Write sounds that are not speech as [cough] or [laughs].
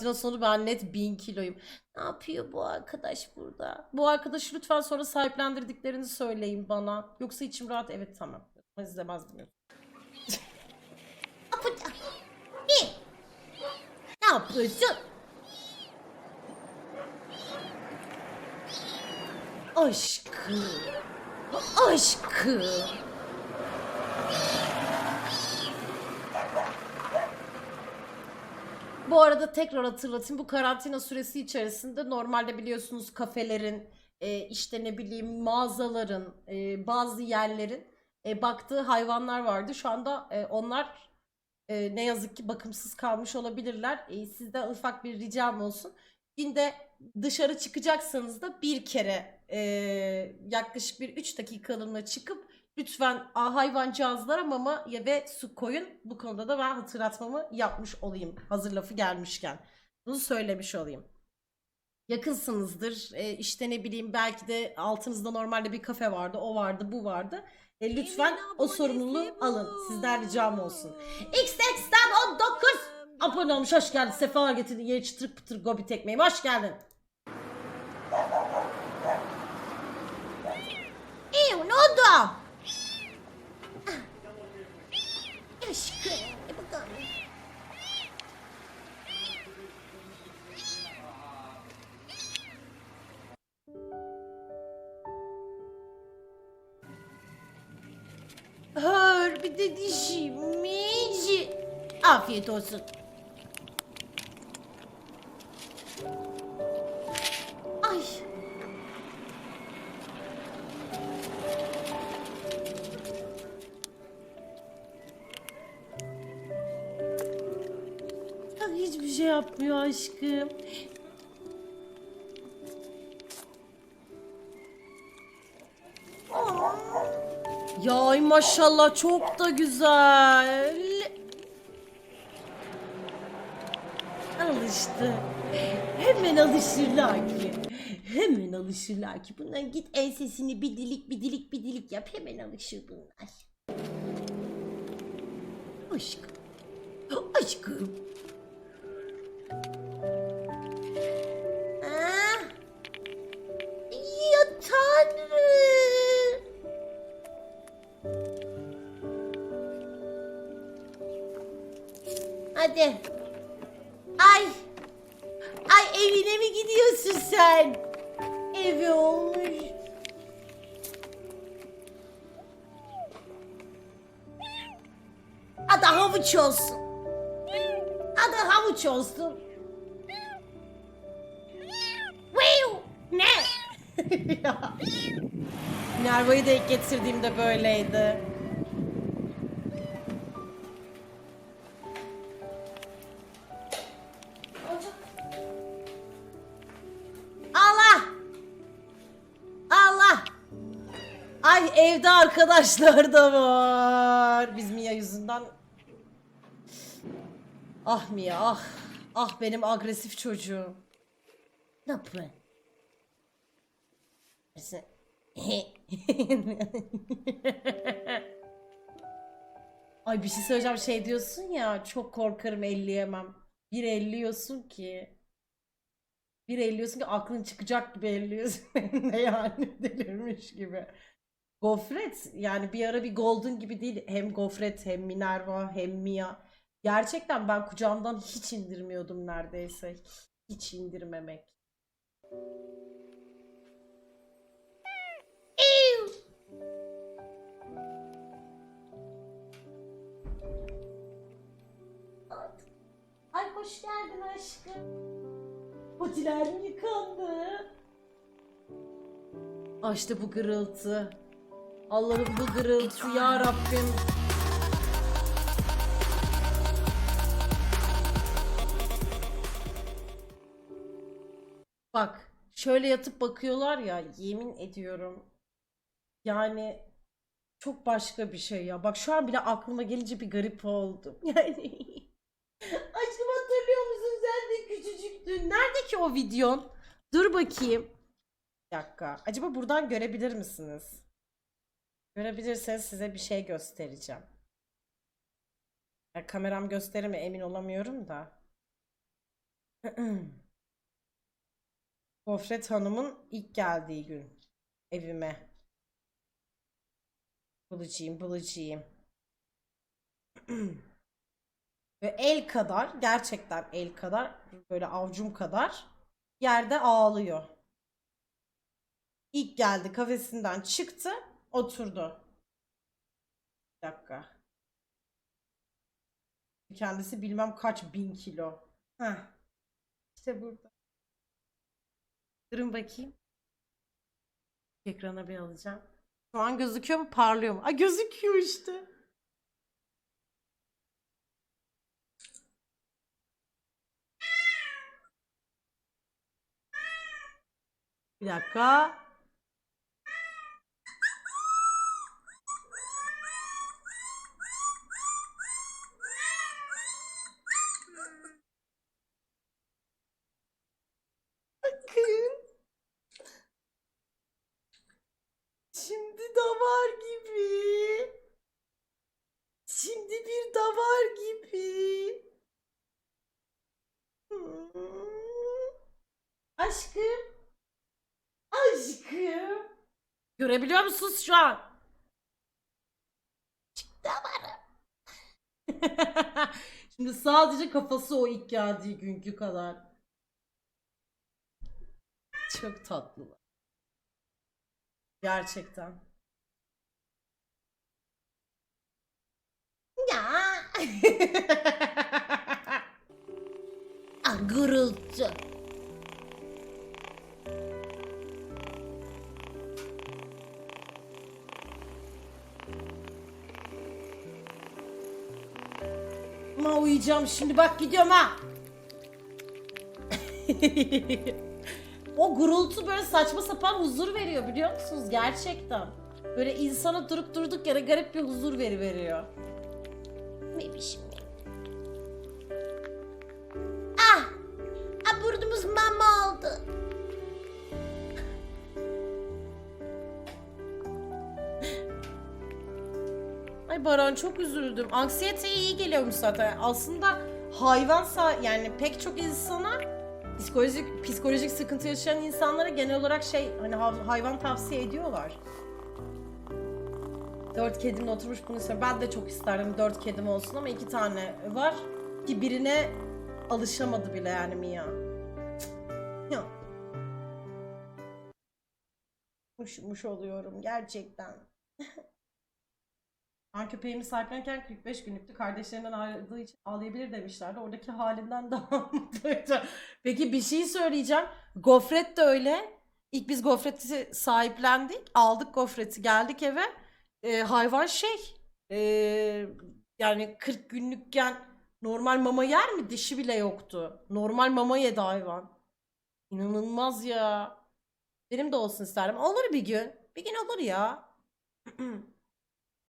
karantina sonu ben net 1000 kiloyum. Ne yapıyor bu arkadaş burada? Bu arkadaşı lütfen sonra sahiplendirdiklerini söyleyin bana. Yoksa içim rahat. Evet tamam. İzlemez bilmiyorum. Ne yapıyorsun? Aşkım. Aşkım. Bu arada tekrar hatırlatayım bu karantina süresi içerisinde normalde biliyorsunuz kafelerin e, işte ne bileyim mağazaların e, bazı yerlerin e, baktığı hayvanlar vardı. Şu anda e, onlar e, ne yazık ki bakımsız kalmış olabilirler. E, sizden ufak bir ricam olsun. Günde dışarı çıkacaksanız da bir kere e, yaklaşık bir 3 dakikalığına çıkıp lütfen a, hayvancağızlara mama ya ve su koyun. Bu konuda da ben hatırlatmamı yapmış olayım. Hazır lafı gelmişken. Bunu söylemiş olayım. Yakınsınızdır. E, işte ne bileyim belki de altınızda normalde bir kafe vardı. O vardı, bu vardı. E, lütfen o sorumluluğu alın. Sizden ricam olsun. XX'ten 19 abone olmuş. Hoş geldin. Sefalar getirdin. Yeni çıtır pıtır gobi tekmeğim. Hoş geldin. Hır bir de dişimiz. Afiyet olsun. Ay. Ay, Hiçbir şey yapmıyor aşkım. Ya maşallah çok da güzel. Alıştı. Hemen alışırlar ki. Hemen alışırlar ki. Bunlar git ensesini bir dilik bir dilik bir dilik yap. Hemen alışır bunlar. Aşkım. Aşkım. Hadi. Ay. Ay evine mi gidiyorsun sen? Evi olmuş. Adı havuç olsun. Adı havuç olsun. Ne? [laughs] Ya. Nerva'yı da ilk getirdiğimde böyleydi. Allah! Allah! Ay evde arkadaşlar da var. Biz Mia yüzünden... Ah Mia ah. Ah benim agresif çocuğum. Ne yapıyor? Ay bir şey söyleyeceğim şey diyorsun ya çok korkarım elleyemem. Bir elliyorsun ki. Bir elliyorsun ki aklın çıkacak gibi elliyorsun. [laughs] De yani delirmiş gibi. Gofret yani bir ara bir Golden gibi değil. Hem Gofret hem Minerva hem Mia. Gerçekten ben kucağımdan hiç indirmiyordum neredeyse. Hiç indirmemek. Hoş geldin aşkım. Patiler mi yıkandı? Ay işte bu gırıltı. Allah'ım bu gırıltı ya Rabbim. Bak şöyle yatıp bakıyorlar ya yemin ediyorum. Yani çok başka bir şey ya. Bak şu an bile aklıma gelince bir garip oldum. [laughs] Yani Aşkım hatırlıyor musun sen de küçücüktün. Nerede ki o videon? Dur bakayım. Bir dakika. Acaba buradan görebilir misiniz? Görebilirseniz size bir şey göstereceğim. Ya kameram gösterir mi emin olamıyorum da. [clears throat] Gofret Hanım'ın ilk geldiği gün evime. Bılıcıyım, bılıcıyım. [clears throat] Ve el kadar, gerçekten el kadar, böyle avcum kadar yerde ağlıyor. İlk geldi kafesinden çıktı, oturdu. Bir dakika. Kendisi bilmem kaç bin kilo. Heh. İşte burada. Durun bakayım. Ekrana bir alacağım. Şu an gözüküyor mu? Parlıyor mu? Aa, gözüküyor işte. Bir dakika. Bakın. Şimdi davar gibi. Şimdi bir davar gibi. Hmm. Aşkım. Aşkım. Görebiliyor musunuz şu an? Çıktı davarı. [laughs] Şimdi sadece kafası o ilk geldiği günkü kadar. Çok tatlılar. Gerçekten. Ya. [laughs] ah, Ama uyuyacağım şimdi bak gidiyorum ha. [laughs] o gurultu böyle saçma sapan huzur veriyor biliyor musunuz? Gerçekten. Böyle insana durup durduk yere garip bir huzur veri veriyor. Bebişim benim. Ah! Ah burnumuz mama oldu. Ay Baran çok üzüldüm. Anksiyeteye iyi geliyormuş zaten. Aslında hayvansa yani pek çok insana psikolojik psikolojik sıkıntı yaşayan insanlara genel olarak şey hani hayvan tavsiye ediyorlar. Dört kedimle oturmuş bunu istiyorum. Ben de çok isterdim dört kedim olsun ama iki tane var. Ki birine alışamadı bile yani Mia. Ya. Oluyorum gerçekten. [laughs] Ben köpeğimi sahiplenirken 45 günlüktü. Kardeşlerinden ayrıldığı için ağlayabilir demişlerdi. Oradaki halinden [laughs] daha mutluydu. Peki bir şey söyleyeceğim. Gofret de öyle. İlk biz gofreti sahiplendik. Aldık gofreti geldik eve. Ee, hayvan şey ee, yani 40 günlükken normal mama yer mi? Dişi bile yoktu. Normal mama yedi hayvan. İnanılmaz ya. Benim de olsun isterim. Olur bir gün. Bir gün olur ya. [clears throat]